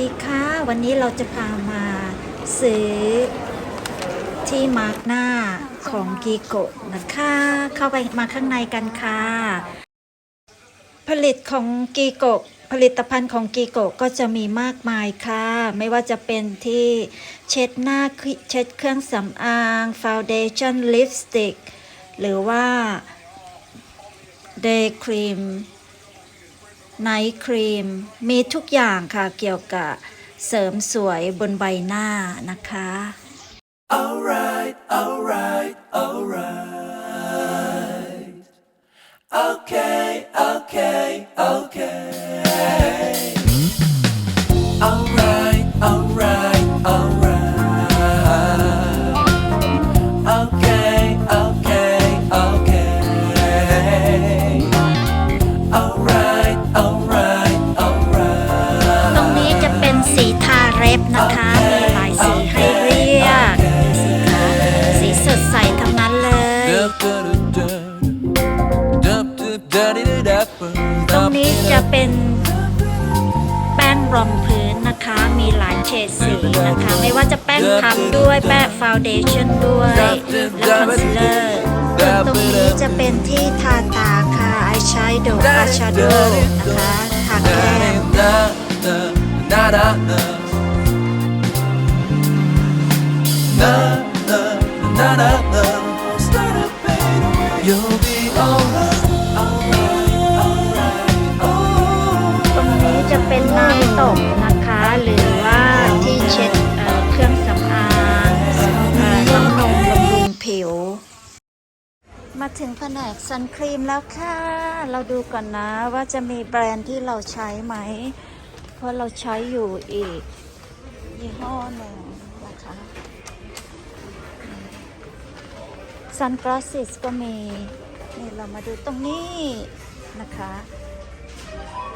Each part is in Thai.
ดีค่ะ วันนี้เราจะพามาซื้อที่มาร์กหน้าของกีโกะนะคะ เข้าไปมาข้างในกันค่ะ ผลิตของกีโกะผลิตภัณฑ์ของกีโกะก็จะมีมากมายค่ะ ไม่ว่าจะเป็นที่เช็ดหน้าเช็ดเครื่องสำอางฟาวเดชั่นลิปสติกหรือว่าเดย์ครีม ไนท์ครีม มีทุกอย่างค่ะเกี่ยวกับเสริมสวยบนใบหน้านะคะ Alright, alright, ตรงนี้จะเป็นแป้งรองพื้นนะคะ มีหลายเฉดสีนะคะ ไม่ว่าจะแป้งพับด้วยแป้งฟาวเดชั่นด้วย และคอนซีลเลอร์ส่วตรงนี้จะเป็นที่ทาตาค่ะอายแชโดว์อาชาโดว์นะคะทาแก้ม ถึงแผนกซันครีมแล้วค่ะ เราดูก่อนนะว่าจะมีแบรนด์ที่เราใช้ไหม เพราะเราใช้อยู่อีกยี่ห้อหนึ่งนะคะซันก a า s ิสก็มี นี่เรามาดูตรงนี้นะคะ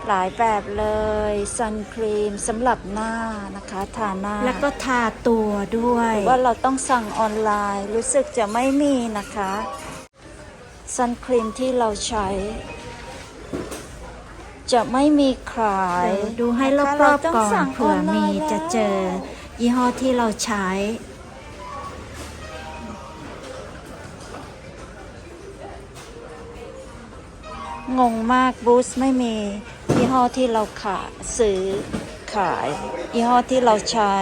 หลายแบบเลยซันครีมสำหรับหน้านะคะทาหน้า แล้วก็ทาตัวด้วยว่าเราต้องสั่งออนไลน์รู้สึกจะไม่มีนะคะ ซันครีมที่เราใช้ จะไม่มีขาย ดูให้รอบๆก่อนเผื่อมีจะเจอยี่ห้อที่เราใช้ งงมากบูสไม่มียี่ห้อที่เราขาซื้อขาย ยี่ห้อที่เราใช้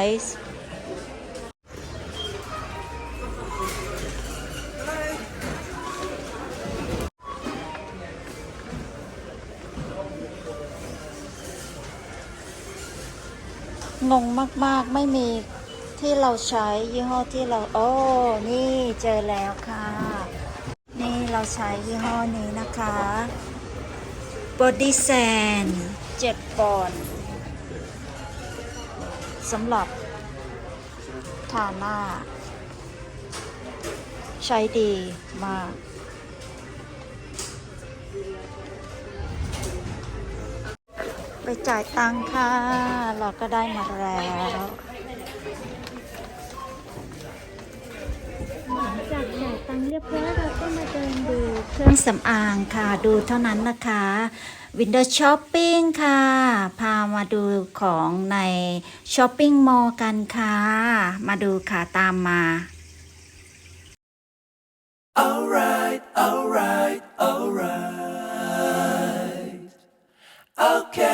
งงมากๆไม่มีที่เราใช้ยี่ห้อที่เราโอ้นี่เจอแล้วค่ะ นี่เราใช้ยี่ห้อนี้นะคะ Body Sand 7ปอนด์สำหรับทาหน้า ใช้ดีมาก ไปจ่ายตังค่ะ เราก็ได้มาแล้วหลังจากจ่ายตังเรียบร้อยเราก็มาเดินดูเครื่องสำอางค่ะ ดูเท่านั้นนะคะ Window Shopping ค่ะ พามาดูของในช้อปปิ้งมอลล์กันค่ะ มาดูค่ะตามมา Alright, alright, alright. Okay, okay,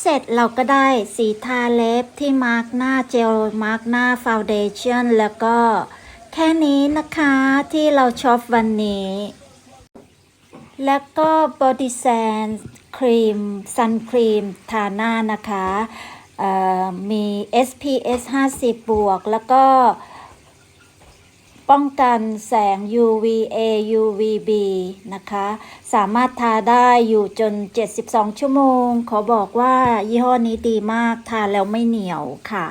เสร็จเราก็ได้สีทาเล็บที่มาร์กหน้าเจลมาร์กหน้าฟาวเดชั่นแล้วก็แค่นี้นะคะที่เราชอบวันนี้ แล้วก็บอดี้แซนครีมซันครีมทาหน้านะคะมี SPS 50 บวก แล้วก็ ป้องกันแสง UVA UVB นะคะ สามารถทาได้อยู่จน 72 ชั่วโมง ขอบอกว่ายี่ห้อนี้ดีมาก ทาแล้วไม่เหนียวค่ะ